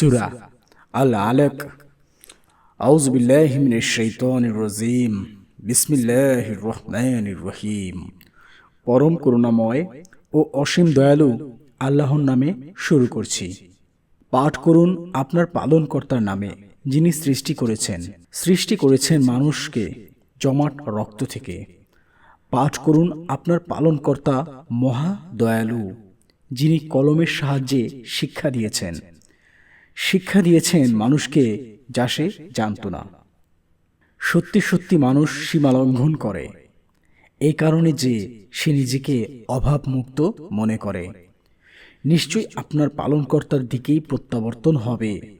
সুরা আল আলক আউজ বিল্লাহ মিনাশ শাইতানির রাজিম। বিসমিল্লাহির রহমানির রহিম। পরম করুণাময় ও অসীম দয়ালু আল্লাহর নামে শুরু করছি। পাঠ করুন আপনার পালনকর্তার নামে, যিনি সৃষ্টি করেছেন। সৃষ্টি করেছেন মানুষকে জমাট রক্ত থেকে। পাঠ করুন আপনার পালনকর্তা মহা দয়ালু, যিনি কলমের সাহায্যে শিক্ষা দিয়েছেন। শিক্ষা দিয়েছেন মানুষকে যা সে জানত না। সত্যি সত্যি মানুষ সীমা লঙ্ঘন করে। এই কারণে যে সে নিজেকে অভাবমুক্ত মনে করে। নিশ্চয়ই আপনার পালনকর্তার দিকেই প্রত্যাবর্তন হবে।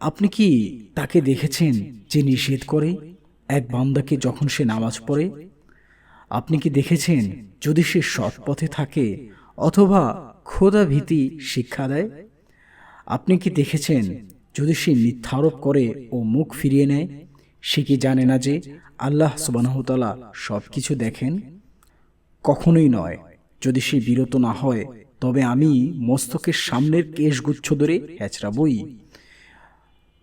আপনি কি তাকে দেখেছেন যে নিষেধ করে? এক বান্দাকে যখন সে নামাজ পড়ে? আপনি কি দেখেছেন যদি সে সৎ পথে থাকে, অথবা খোদা ভীতি শিক্ষা দেয়? আপনি কি দেখেছেন যদি সে মিথ্যারোপ করে ও মুখ ফিরিয়ে নেয়, সে কি জানে না যে আল্লাহ সুবানহতালা সব কিছু দেখেন? কখনোই নয়। যদি সে বিরত না হয়, তবে আমি মস্তকের সামনের কেশগুচ্ছ ধরে হেঁচড়াবই।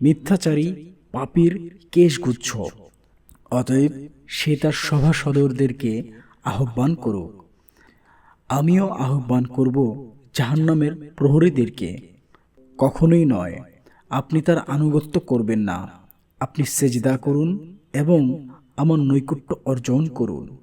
মিথ্যাচারী পাপির কেশগুচ্ছ। অতএব সে তার সভাসদরদেরকে আহ্বান করুক। আমিও আহ্বান করব জাহান্নামের প্রহরীদেরকে। কখনোই নয়। আপনি তার আনুগত্য করবেন না। আপনি সেজদা করুন এবং আমার নৈকট্য অর্জন করুন।